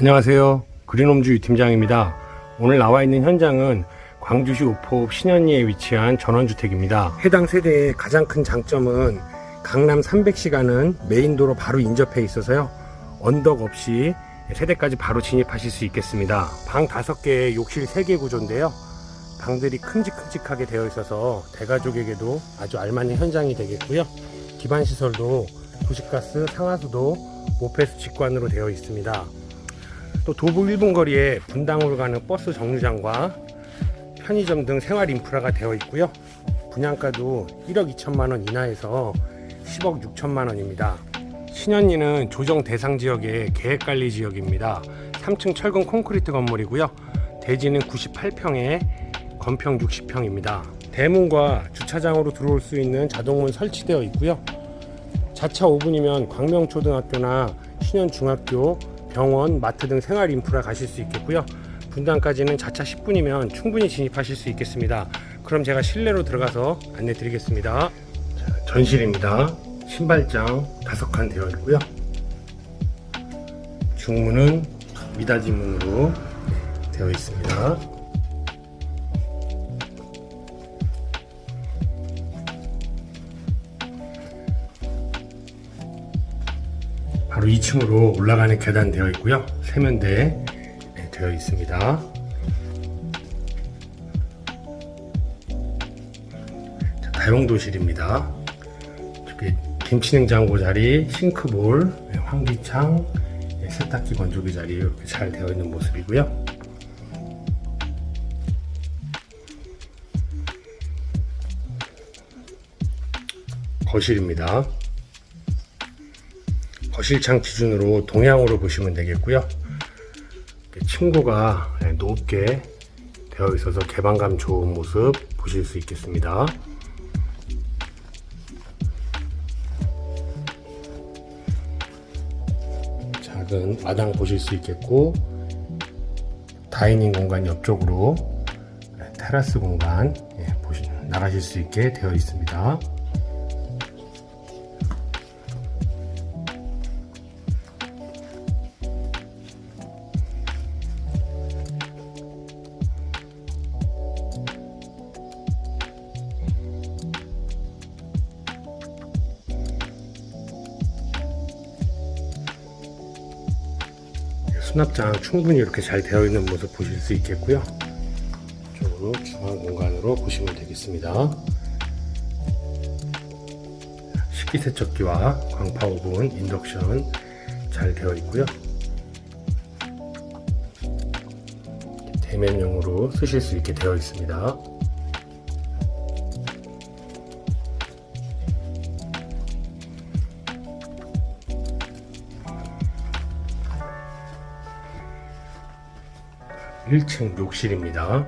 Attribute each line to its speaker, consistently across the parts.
Speaker 1: 안녕하세요. 그린홈즈 유 팀장입니다. 오늘 나와 있는 현장은 광주시 우포읍 신현리에 위치한 전원주택입니다. 해당 세대의 가장 큰 장점은 강남 300시가는 메인도로 바로 인접해 있어서요. 언덕 없이 세대까지 바로 진입하실 수 있겠습니다. 방 5개에 욕실 3개 구조인데요. 방들이 큼직큼직하게 되어 있어서 대가족에게도 아주 알맞은 현장이 되겠고요. 기반 시설도 도시가스, 상하수도, 모페스 직관으로 되어 있습니다. 또 도보 1분 거리에 분당으로 가는 버스 정류장과 편의점 등 생활 인프라가 되어 있고요. 분양가도 1억 2천만 원 이하에서 10억 6천만 원입니다. 신현리는 조정 대상 지역의 계획 관리 지역입니다. 3층 철근 콘크리트 건물이고요. 대지는 98평에 건평 60평입니다. 대문과 주차장으로 들어올 수 있는 자동문 설치되어 있고요. 자차 5분이면 광명초등학교나 신현중학교, 병원, 마트 등 생활 인프라 가실 수 있겠고요. 분당까지는 자차 10분이면 충분히 진입하실 수 있겠습니다. 그럼 제가 실내로 들어가서 안내 드리겠습니다. 자, 전실입니다. 신발장 5칸 되어 있고요. 중문은 미닫이 문으로 되어 있습니다. 바로 2층으로 올라가는 계단 되어 있고요. 세면대 네, 되어 있습니다. 자, 다용도실입니다. 저기 김치냉장고 자리, 싱크볼, 네, 환기창, 네, 세탁기 건조기 자리 이렇게 잘 되어 있는 모습이고요. 거실입니다. 거실창 기준으로 동향으로 보시면 되겠고요. 네, 높게 되어 있어서 개방감 좋은 모습 보실 수 있겠습니다. 작은 마당 보실 수 있겠고 다이닝 공간 옆쪽으로 네, 테라스 공간 예, 나가실 수 있게 되어 있습니다. 수납장 충분히 이렇게 잘 되어 있는 모습 보실 수 있겠고요. 이쪽으로 중앙 공간으로 보시면 되겠습니다. 식기세척기와 광파 오븐, 인덕션 잘 되어 있고요. 대면용으로 쓰실 수 있게 되어 있습니다. 일층 욕실입니다.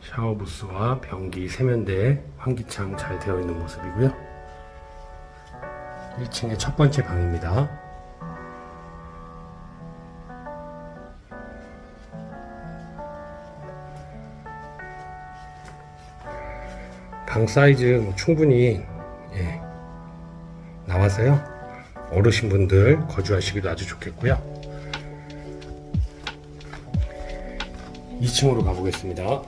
Speaker 1: 샤워부스와 변기, 세면대, 환기창 잘 되어 있는 모습이고요. 1층의 첫 번째 방입니다. 방 사이즈 뭐 충분히 예, 나와서요. 어르신분들 거주하시기도 아주 좋겠고요. 2층으로 가보겠습니다.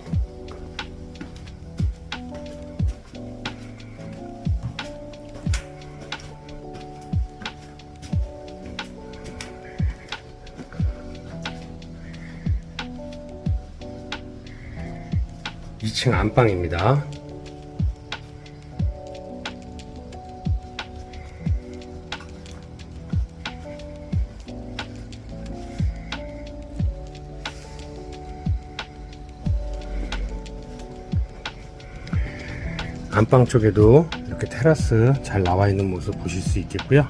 Speaker 1: (2층) 안방입니다. 안방 쪽에도 이렇게 테라스 잘 나와 있는 모습 보실 수 있겠고요.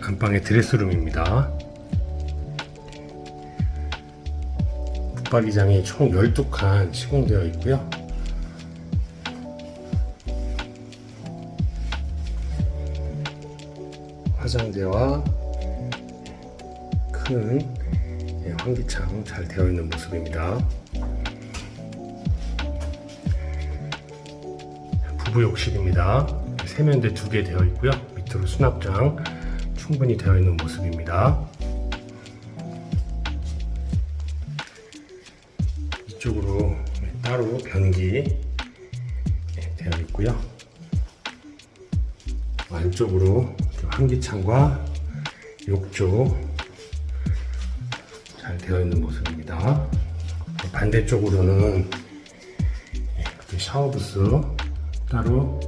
Speaker 1: 안방의 드레스룸입니다. 붙박이장이 총 12칸 시공되어 있고요. 화장대와 큰 예, 환기창 잘 되어 있는 모습입니다. 주부 욕실입니다. 세면대 두 개 되어 있고요. 밑으로 수납장 충분히 되어 있는 모습입니다. 이쪽으로 따로 변기 네, 되어 있고요. 안쪽으로 환기창과 욕조 잘 되어 있는 모습입니다. 반대쪽으로는 이렇게 샤워 부스 따로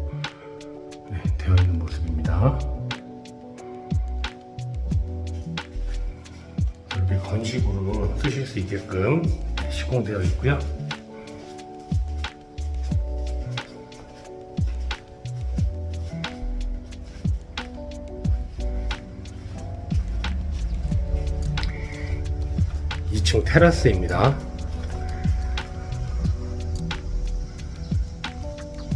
Speaker 1: 네, 되어 있는 모습입니다. 이렇게 건식으로 쓰실 수 있게끔 시공되어 있고요. 이층 테라스입니다.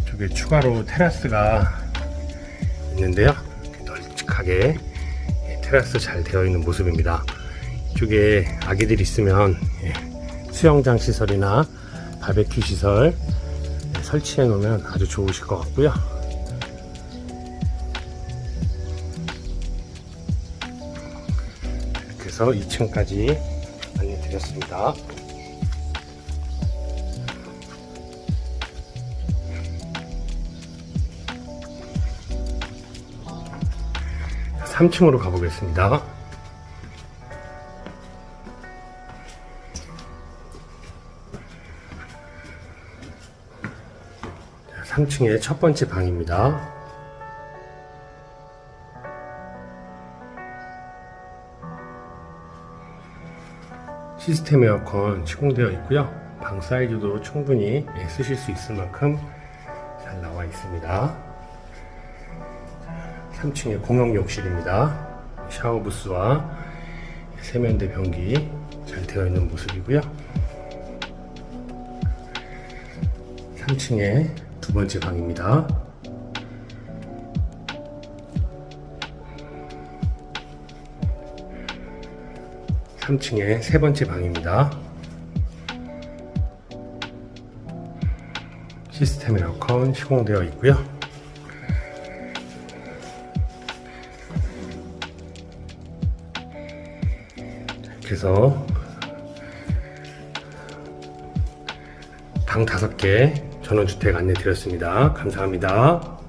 Speaker 1: 쪽에 추가로 테라스가 있는데요. 널찍하게 예, 테라스 잘 되어 있는 모습입니다. 이쪽에 아기들 있으면 예, 수영장 시설이나 바베큐 시설 예, 설치해 놓으면 아주 좋으실 것 같고요. 이렇게 해서 2층까지 안내 드렸습니다. 삼층으로 가보겠습니다. 3층의 첫 번째 방입니다. 시스템 에어컨 시공되어 있고요. 방 사이즈도 충분히 예, 쓰실 수 있을 만큼 잘 나와 있습니다. 3층의 공용 욕실입니다. 샤워 부스와 세면대 변기 잘 되어 있는 모습이고요. 3층의 두 번째 방입니다. 삼층의 세 번째 방입니다. 시스템 에어컨 시공되어 있고요. 해서 방 다섯 개 전원주택 안내 드렸습니다. 감사합니다.